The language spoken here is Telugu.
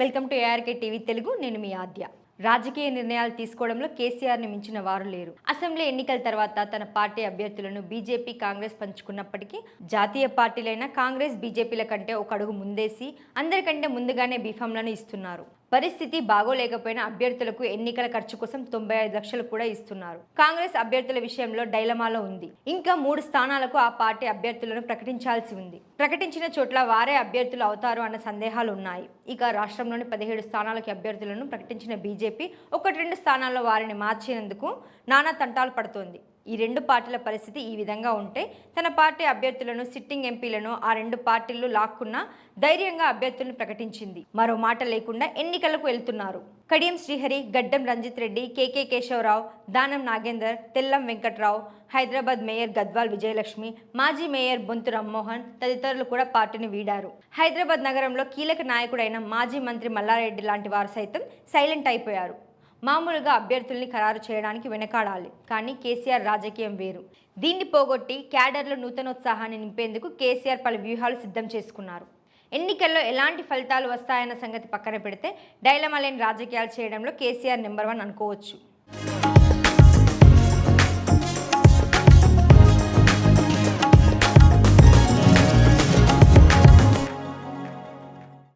Welcome to ARK TV Telugu. నేను మీ ఆద్య. రాజకీయ నిర్ణయాలు తీసుకోవడంలో కేసీఆర్ని మించిన వారు లేరు. అసెంబ్లీ ఎన్నికల తర్వాత తన పార్టీ అభ్యర్థులను బీజేపీ కాంగ్రెస్ పంచుకున్నప్పటికీ జాతీయ పార్టీలైన కాంగ్రెస్ బీజేపీల కంటే ఒక అడుగు ముందేసి అందరికంటే ముందుగానే బీఫామ్లను ఇస్తున్నారు. పరిస్థితి బాగోలేకపోయినా అభ్యర్థులకు ఎన్నికల ఖర్చు కోసం తొంభై ఐదు లక్షలు కూడా ఇస్తున్నారు. కాంగ్రెస్ అభ్యర్థుల విషయంలో డైలమాలో ఉంది. ఇంకా మూడు స్థానాలకు ఆ పార్టీ అభ్యర్థులను ప్రకటించాల్సి ఉంది. ప్రకటించిన చోట్ల వారే అభ్యర్థులు అవుతారు అన్న సందేహాలు ఉన్నాయి. ఇక రాష్ట్రంలోని పదిహేడు స్థానాలకు అభ్యర్థులను ప్రకటించిన బీజేపీ ఒకటి రెండు స్థానాల్లో వారిని మార్చినందుకు నానా తంటాలు పడుతోంది. ఈ రెండు పార్టీల పరిస్థితి ఈ విధంగా ఉంటే తన పార్టీ అభ్యర్థులను సిట్టింగ్ ఎంపీలను ఆ రెండు పార్టీలు లాక్కున్నా ధైర్యంగా అభ్యర్థులను ప్రకటించింది. మరో మాట లేకుండా ఎన్నికలకు వెళ్తున్నారు. కడియం శ్రీహరి గడ్డం Ranjith Reddy K K Keshavarao Danam Nagender Tellam Venkatrao Hyderabad mayor Gadwal Vijayalakshmi మాజీ మేయర్ బొంతు రామ్మోహన్ తదితరులు కూడా పార్టీని వీడారు. హైదరాబాద్ నగరంలో కీలక నాయకుడైన మాజీ మంత్రి మల్లారెడ్డి లాంటి వారు సైతం సైలెంట్ అయిపోయారు. మామూలుగా అభ్యర్థుల్ని ఖరారు చేయడానికి వెనకాడాలి కానీ కేసీఆర్ రాజకీయం వేరు. దీన్ని పోగొట్టి క్యాడర్లో నూతనోత్సాహాన్ని నింపేందుకు కేసీఆర్ పలు వ్యూహాలు సిద్ధం చేసుకున్నారు. ఎన్నికల్లో ఎలాంటి ఫలితాలు వస్తాయన్న సంగతి పక్కన పెడితే డైలమా లేని రాజకీయాలు చేయడంలో కేసీఆర్ నెంబర్ వన్ అనుకోవచ్చు.